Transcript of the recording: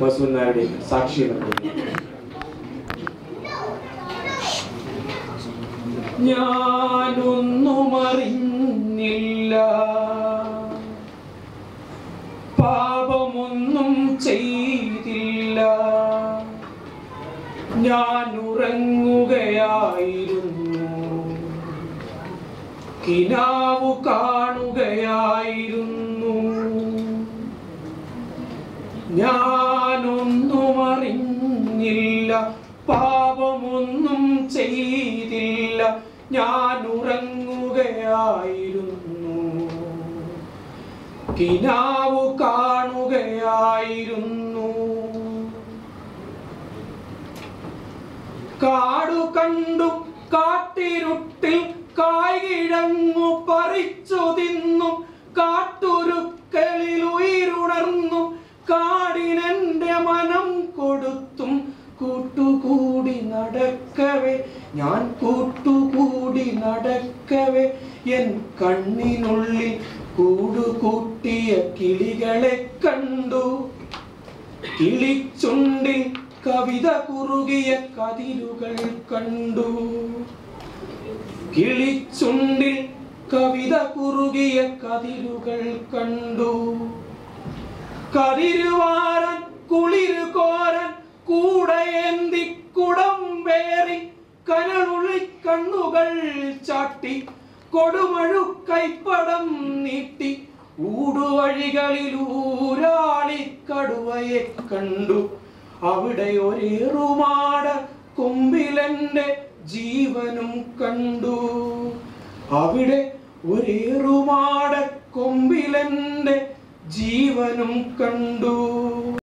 ബസുനാരുടെ സാക്ഷി നൽകുന്നു ഞാനൊന്നും അറിഞ്ഞില്ല പാപമൊന്നും ചെയ്തില്ല. ഞാൻ ഉറങ്ങുകയായിരുന്നു കിനാവ് കാണുകയായിരുന്നു. ഞാനൊന്നും അറിഞ്ഞില്ല പാപമൊന്നും ചെയ്തില്ല. ഞാൻ ഉറങ്ങുകയായിരുന്നു കിനാവ് കാണുകയായിരുന്നു. കാടു കണ്ടു കാട്ടിരുട്ടിൽ കായ്കിഴങ്ങു പറിച്ചു കാടിനെന്റെ മനം കൊടുത്തും കൂട്ടുകൂടി നടക്കവേ. ഞാൻ കൂട്ടുകൂടി നടക്കവേ. എൻ കണ്ണിനുള്ളിൽ കൂടുകൂട്ടിയ കിളികളെ കണ്ടു. കിളിച്ചുണ്ടിൽ കവിത കുറുകിയ കതിരുകൾ കണ്ടു. കിളിച്ചുണ്ടിൽ കവിത കുറുകിയ കതിരുകൾ കണ്ടു. കതിരുവാരൻ കുളിരു കോരൻ കൂടയേന്തി കുടം വേറി കനളുള്ളി കണ്ണുകൾ ചാട്ടി കൊടുമഴു കൈപ്പടം നീട്ടി ഊടുവഴികളിലൂരാളി കടുവയെ കണ്ടു. അവിടെ ഒരേറുമാട കൊമ്പിലെന്റെ ജീവനും കണ്ടു. അവിടെ ഒരേറുമാട കൊമ്പിലെന്റെ ജീവനും കണ്ടു.